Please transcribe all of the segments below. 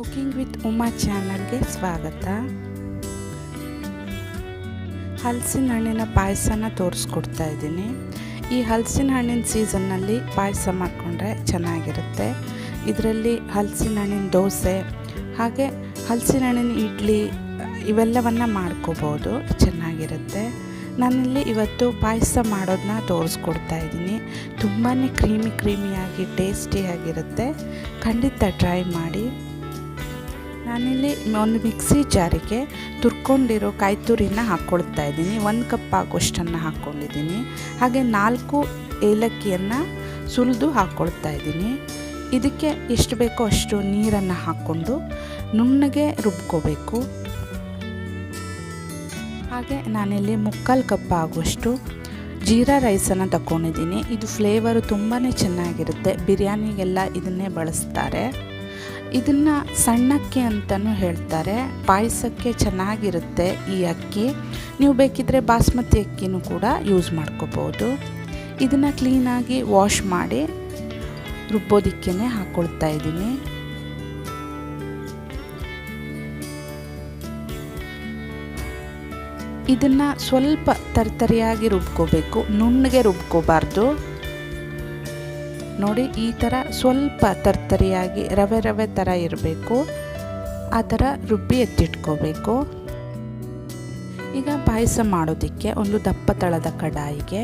Cooking with Uma ಚಾನಲ್ಗೆ ಸ್ವಾಗತ ಹಲಸಿನ ಹಣ್ಣಿನ ಪಾಯಸನ ತೋರಿಸ್ಕೊಡ್ತಾ ಇದ್ದೀನಿ. ಈ ಹಲಸಿನ ಹಣ್ಣಿನ ಸೀಸನ್ನಲ್ಲಿ ಪಾಯಸ ಮಾಡಿಕೊಂಡ್ರೆ ಚೆನ್ನಾಗಿರುತ್ತೆ. ಇದರಲ್ಲಿ ಹಲಸಿನ ಹಣ್ಣಿನ ದೋಸೆ, ಹಾಗೆ ಹಲಸಿನ ಹಣ್ಣಿನ ಇಡ್ಲಿ, ಇವೆಲ್ಲವನ್ನು ಮಾಡ್ಕೋಬೋದು. ಚೆನ್ನಾಗಿರುತ್ತೆ. ನಾನಿಲ್ಲಿ ಇವತ್ತು ಪಾಯಸ ಮಾಡೋದನ್ನ ತೋರಿಸ್ಕೊಡ್ತಾ ಇದ್ದೀನಿ. ತುಂಬಾ ಕ್ರೀಮಿ, ಕ್ರೀಮಿಯಾಗಿ, ಟೇಸ್ಟಿಯಾಗಿರುತ್ತೆ. ಖಂಡಿತ ಟ್ರೈ ಮಾಡಿ. ನಾನಿಲ್ಲಿ ಒಂದು ಮಿಕ್ಸಿ ಜಾರಿಗೆ ತುರ್ಕೊಂಡಿರೋ ಕಾಯಿ ತುರಿನ ಹಾಕ್ಕೊಳ್ತಾ ಇದ್ದೀನಿ. ಒಂದು ಕಪ್ ಆಗೋಷ್ಟನ್ನು ಹಾಕ್ಕೊಂಡಿದ್ದೀನಿ. ಹಾಗೆ ನಾಲ್ಕು ಏಲಕ್ಕಿಯನ್ನು ಸುಲಿದು ಹಾಕ್ಕೊಳ್ತಾ ಇದ್ದೀನಿ. ಇದಕ್ಕೆ ಎಷ್ಟು ಬೇಕೋ ಅಷ್ಟು ನೀರನ್ನು ಹಾಕ್ಕೊಂಡು ನುಣ್ಣಗೆ ರುಬ್ಕೋಬೇಕು. ಹಾಗೆ ನಾನಿಲ್ಲಿ ಮುಕ್ಕಾಲು ಕಪ್ ಆಗುವಷ್ಟು ಜೀರಾ ರೈಸನ್ನು ತಗೊಂಡಿದ್ದೀನಿ ಇದು ಫ್ಲೇವರು ತುಂಬಾ ಚೆನ್ನಾಗಿರುತ್ತೆ. ಬಿರಿಯಾನಿಗೆಲ್ಲ ಇದನ್ನೇ ಬಳಸ್ತಾರೆ. ಇದನ್ನು ಸಣ್ಣಕ್ಕಿ ಅಂತಲೂ ಹೇಳ್ತಾರೆ. ಪಾಯಸಕ್ಕೆ ಚೆನ್ನಾಗಿರುತ್ತೆ ಈ ಅಕ್ಕಿ. ನೀವು ಬೇಕಿದ್ದರೆ ಬಾಸ್ಮತಿ ಅಕ್ಕಿನೂ ಕೂಡ ಯೂಸ್ ಮಾಡ್ಕೋಬೋದು. ಇದನ್ನು ಕ್ಲೀನಾಗಿ ವಾಶ್ ಮಾಡಿ ರುಬ್ಬೋದಿಕ್ಕೇ ಹಾಕ್ಕೊಳ್ತಾ ಇದ್ದೀನಿ. ಇದನ್ನು ಸ್ವಲ್ಪ ತರ್ತರಿಯಾಗಿ ರುಬ್ಕೋಬೇಕು. ನುಣ್ಣಗೆ ರುಬ್ಕೋಬಾರ್ದು. ನೋಡಿ, ಈ ಥರ ಸ್ವಲ್ಪ ತರ್ತರಿಯಾಗಿ, ರವೆ ರವೆ ಥರ ಇರಬೇಕು. ಆ ಥರ ರುಬ್ಬಿ ಎತ್ತಿಟ್ಕೋಬೇಕು. ಈಗ ಪಾಯಸ ಮಾಡೋದಕ್ಕೆ ಒಂದು ದಪ್ಪ ತಳದ ಕಡಾಯಿಗೆ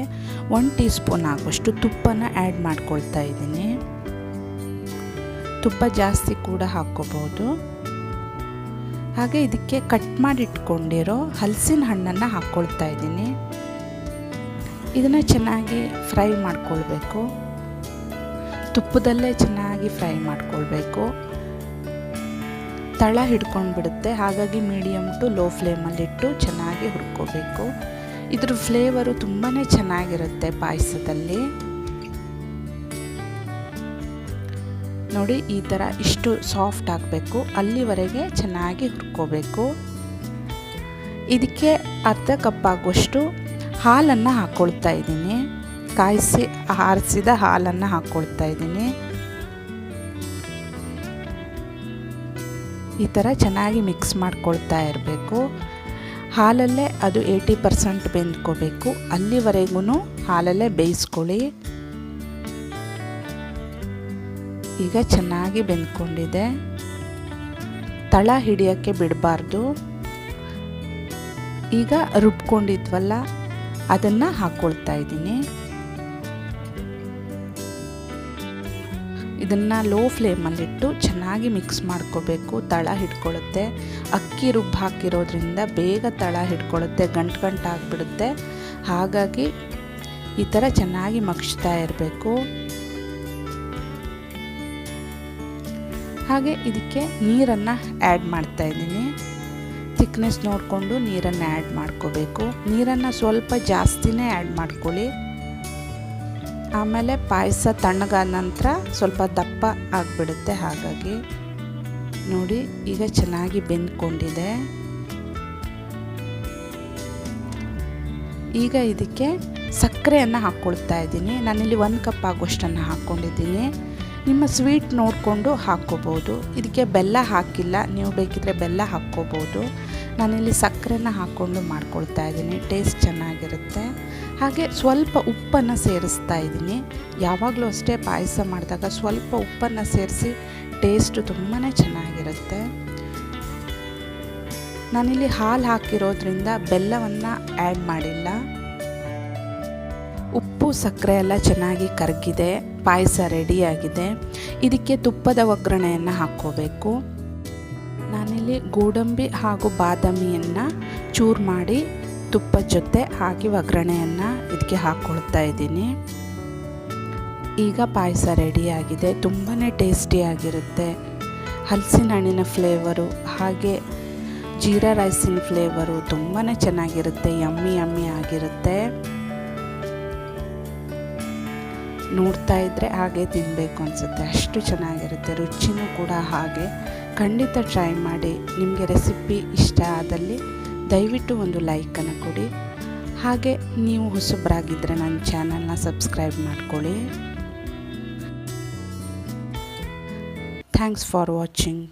ಒನ್ ಟೀ ಸ್ಪೂನ್ ಆಗುವಷ್ಟು ತುಪ್ಪನ ಆ್ಯಡ್ ಮಾಡ್ಕೊಳ್ತಾ ಇದ್ದೀನಿ. ತುಪ್ಪ ಜಾಸ್ತಿ ಕೂಡ ಹಾಕ್ಕೋಬೋದು ಹಾಗೆ ಇದಕ್ಕೆ ಕಟ್ ಮಾಡಿಟ್ಕೊಂಡಿರೋ ಹಲಸಿನ ಹಣ್ಣನ್ನು ಹಾಕ್ಕೊಳ್ತಾ ಇದ್ದೀನಿ. ಇದನ್ನು ಚೆನ್ನಾಗಿ ಫ್ರೈ ಮಾಡ್ಕೊಳ್ಬೇಕು. ತುಪ್ಪದಲ್ಲೇ ಚೆನ್ನಾಗಿ ಫ್ರೈ ಮಾಡ್ಕೊಳ್ಬೇಕು. ತಳ ಹಿಡ್ಕೊಂಡು ಬಿಡುತ್ತೆ ಹಾಗಾಗಿ ಮೀಡಿಯಮ್ ಟು ಲೋ ಫ್ಲೇಮಲ್ಲಿಟ್ಟು ಚೆನ್ನಾಗಿ ಹುರ್ಕೋಬೇಕು. ಇದ್ರ ಫ್ಲೇವರು ತುಂಬಾ ಚೆನ್ನಾಗಿರುತ್ತೆ ಪಾಯಸದಲ್ಲಿ. ನೋಡಿ, ಈ ಥರ ಇಷ್ಟು ಸಾಫ್ಟ್ ಆಗಬೇಕು. ಅಲ್ಲಿವರೆಗೆ ಚೆನ್ನಾಗಿ ಹುರ್ಕೋಬೇಕು. ಇದಕ್ಕೆ ಅರ್ಧ ಕಪ್ ಆಗುವಷ್ಟು ಹಾಲನ್ನು ಹಾಕ್ಕೊಳ್ತಾ ಇದ್ದೀನಿ. ಕಾಯಿಸಿ ಆರಿಸಿದ ಹಾಲನ್ನು ಹಾಕ್ಕೊಳ್ತಾ ಇದ್ದೀನಿ. ಈ ಥರ ಚೆನ್ನಾಗಿ ಮಿಕ್ಸ್ ಮಾಡ್ಕೊಳ್ತಾ ಇರಬೇಕು. ಹಾಲಲ್ಲೇ ಅದು ಏಯ್ಟಿ ಪರ್ಸೆಂಟ್ ಬೆಂದ್ಕೋಬೇಕು. ಅಲ್ಲಿವರೆಗೂ ಹಾಲಲ್ಲೇ ಬೇಯಿಸ್ಕೊಳ್ಳಿ. ಈಗ ಚೆನ್ನಾಗಿ ಬೆಂದ್ಕೊಂಡಿದೆ. ತಳ ಹಿಡಿಯೋಕ್ಕೆ ಬಿಡಬಾರ್ದು. ಈಗ ರುಬ್ಕೊಂಡಿದ್ವಲ್ಲ, ಅದನ್ನು ಹಾಕ್ಕೊಳ್ತಾ ಇದ್ದೀನಿ. ಇದನ್ನು ಲೋ ಫ್ಲೇಮಲ್ಲಿಟ್ಟು ಚೆನ್ನಾಗಿ ಮಿಕ್ಸ್ ಮಾಡ್ಕೋಬೇಕು. ತಳ ಹಿಡ್ಕೊಳ್ಳುತ್ತೆ ಅಕ್ಕಿ ರುಬ್ಬು ಹಾಕಿರೋದ್ರಿಂದ ಬೇಗ ತಳ ಹಿಡ್ಕೊಳ್ಳುತ್ತೆ ಗಂಟು ಗಂಟು ಆಗಿಬಿಡುತ್ತೆ. ಹಾಗಾಗಿ ಈ ಥರ ಚೆನ್ನಾಗಿ ಮಗ್ಸ್ತಾ ಇರಬೇಕು. ಹಾಗೆ ಇದಕ್ಕೆ ನೀರನ್ನು ಆ್ಯಡ್ ಮಾಡ್ತಾ ಇದ್ದೀನಿ. ಥಿಕ್ನೆಸ್ ನೋಡಿಕೊಂಡು ನೀರನ್ನು ಆ್ಯಡ್ ಮಾಡ್ಕೋಬೇಕು. ನೀರನ್ನು ಸ್ವಲ್ಪ ಜಾಸ್ತಿನೇ ಆ್ಯಡ್ ಮಾಡ್ಕೊಳ್ಳಿ. ಆಮೇಲೆ ಪಾಯಸ ತಣ್ಣಗಾದ ನಂತರ ಸ್ವಲ್ಪ ದಪ್ಪ ಆಗಿಬಿಡುತ್ತೆ, ಹಾಗಾಗಿ ನೋಡಿ ಈಗ ಚೆನ್ನಾಗಿ ಬೆಂದ್ಕೊಂಡಿದೆ. ಈಗ ಇದಕ್ಕೆ ಸಕ್ಕರೆಯನ್ನು ಹಾಕ್ಕೊಳ್ತಾ ಇದ್ದೀನಿ. ನಾನಿಲ್ಲಿ ಒಂದು ಕಪ್ ಆಗೋಷ್ಟನ್ನು ಹಾಕ್ಕೊಂಡಿದ್ದೀನಿ ನಿಮ್ಮ ಸ್ವೀಟ್ ನೋಡಿಕೊಂಡು ಹಾಕ್ಕೋಬೋದು. ಇದಕ್ಕೆ ಬೆಲ್ಲ ಹಾಕಿಲ್ಲ, ನೀವು ಬೇಕಿದ್ರೆ ಬೆಲ್ಲ ಹಾಕ್ಕೋಬೋದು. ನಾನಿಲ್ಲಿ ಸಕ್ಕರೆನ ಹಾಕ್ಕೊಂಡು ಮಾಡ್ಕೊಳ್ತಾ ಇದ್ದೀನಿ. ಟೇಸ್ಟ್ ಚೆನ್ನಾಗಿರುತ್ತೆ. ಹಾಗೆ ಸ್ವಲ್ಪ ಉಪ್ಪನ್ನು ಸೇರಿಸ್ತಾ ಇದ್ದೀನಿ. ಯಾವಾಗಲೂ ಅಷ್ಟೇ ಪಾಯಸ ಮಾಡಿದಾಗ ಸ್ವಲ್ಪ ಉಪ್ಪನ್ನು ಸೇರಿಸಿ ಟೇಸ್ಟು ತುಂಬಾ ಚೆನ್ನಾಗಿರುತ್ತೆ. ನಾನಿಲ್ಲಿ ಹಾಲು ಹಾಕಿರೋದ್ರಿಂದ ಬೆಲ್ಲವನ್ನು ಆ್ಯಡ್ ಮಾಡಿಲ್ಲ. ಉಪ್ಪು ಸಕ್ಕರೆ ಎಲ್ಲ ಚೆನ್ನಾಗಿ ಕರಗಿದೆ, ಪಾಯಸ ರೆಡಿಯಾಗಿದೆ. ಇದಕ್ಕೆ ತುಪ್ಪದ ಒಗ್ಗರಣೆಯನ್ನು ಹಾಕ್ಕೋಬೇಕು. ನಾನಿಲ್ಲಿ ಗೋಡಂಬಿ ಹಾಗೂ ಬಾದಾಮಿಯನ್ನು ಚೂರು ಮಾಡಿ ತುಪ್ಪದ ಜೊತೆ ಹಾಕಿ ಒಗ್ಗರಣೆಯನ್ನು ಇದಕ್ಕೆ ಹಾಕ್ಕೊಳ್ತಾ ಇದ್ದೀನಿ. ಈಗ ಪಾಯಸ ರೆಡಿಯಾಗಿದೆ ತುಂಬಾ ಟೇಸ್ಟಿಯಾಗಿರುತ್ತೆ ಹಲಸಿನ ಹಣ್ಣಿನ ಫ್ಲೇವರು ಹಾಗೆ ಜೀರಾ ರೈಸಿನ ಫ್ಲೇವರು ತುಂಬಾ ಚೆನ್ನಾಗಿರುತ್ತೆ. ಯಮ್ಮಿ ಯಮ್ಮಿ ಆಗಿರುತ್ತೆ. ನೋಡ್ತಾ ಇದ್ದರೆ ಹಾಗೆ ತಿನ್ನಬೇಕು ಅನಿಸುತ್ತೆ. ಅಷ್ಟು ಚೆನ್ನಾಗಿರುತ್ತೆ. ರುಚಿನೂ ಕೂಡ ಹಾಗೆ. ಖಂಡಿತ ಟ್ರೈ ಮಾಡಿ. ನಿಮಗೆ ರೆಸಿಪಿ ಇಷ್ಟ ಆದಲ್ಲಿ ದಯವಿಟ್ಟು ಒಂದು ಲೈಕನ್ನು ಕೊಡಿ. ಹಾಗೆ ನೀವು ಹೊಸಬ್ರಾಗಿದ್ದರೆ ನನ್ನ ಚಾನಲ್ನ ಸಬ್ಸ್ಕ್ರೈಬ್ ಮಾಡ್ಕೊಳ್ಳಿ. Thanks for watching